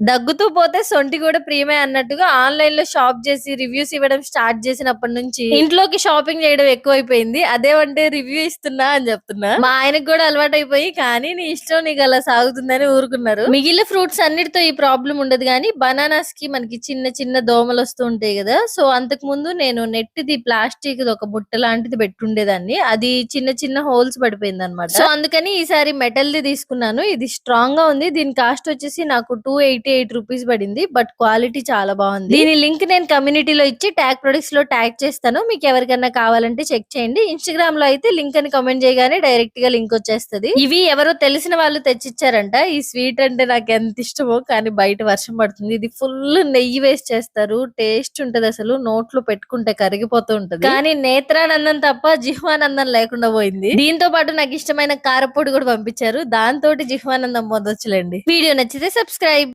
దగ్గుతూ పోతే సొంటి కూడా ప్రియమే అన్నట్టుగా ఆన్లైన్లో షాప్ చేసి రివ్యూస్ ఇవ్వడం స్టార్ట్ చేసినప్పటి నుంచి ఇంట్లోకి షాపింగ్ చేయడం ఎక్కువైపోయింది. అదేమంటే రివ్యూ ఇస్తున్నా అని చెప్తున్నా. మా ఆయనకు కూడా అలవాటు అయిపోయి కానీ నీ ఇష్టం నీకు అలా సాగుతుందని ఊరుకున్నారు. మిగిలిన ఫ్రూట్స్ అన్నిటితో ఈ ప్రాబ్లం ఉండదు కానీ బనానాస్కి మనకి చిన్న చిన్న దోమలు వస్తూ ఉంటాయి కదా. సో అంతకు ముందు నేను నెట్ది ప్లాస్టిక్ ఒక బుట్ట లాంటిది పెట్టుండేదాన్ని. అది చిన్న చిన్న హోల్స్ పడిపోయింది అనమాట సో అందుకని ఈసారి మెటల్ ది తీసుకున్నాను. ఇది స్ట్రాంగ్గా ఉంది. దీని కాస్ట్ వచ్చేసి నాకు టూ ఎయిట్ ఎయిట్ రూపీస్ పడింది బట్ క్వాలిటీ చాలా బాగుంది. దీని లింక్ నేను కమ్యూనిటీలో ఇచ్చి ట్యాగ్ ప్రొడక్ట్స్లో ట్యాగ్ చేస్తాను. మీకు ఎవరికైనా కావాలంటే చెక్ చేయండి. ఇన్స్టాగ్రామ్లో అయితే లింక్ అని కమెంట్ చేయగానే డైరెక్ట్గా లింక్ వచ్చేస్తది. ఇవి ఎవరో తెలిసిన వాళ్ళు తెచ్చిచ్చారంట. ఈ స్వీట్ అంటే నాకు ఎంత ఇష్టమో కానీ బయట వర్షం పడుతుంది. ఇది ఫుల్ నెయ్యి వేస్ట్ చేస్తారు. టేస్ట్ ఉంటది అసలు. నోట్లో పెట్టుకుంటే కరిగిపోతూ ఉంటది. కానీ నేత్రానందం తప్ప జిహ్వానందం లేకుండా పోయింది. దీంతో పాటు నాకు ఇష్టమైన కారపొడి కూడా పంపించారు. దాంతో జిహ్వానందం పొందొచ్చులేండి. వీడియో నచ్చితే సబ్స్క్రైబ్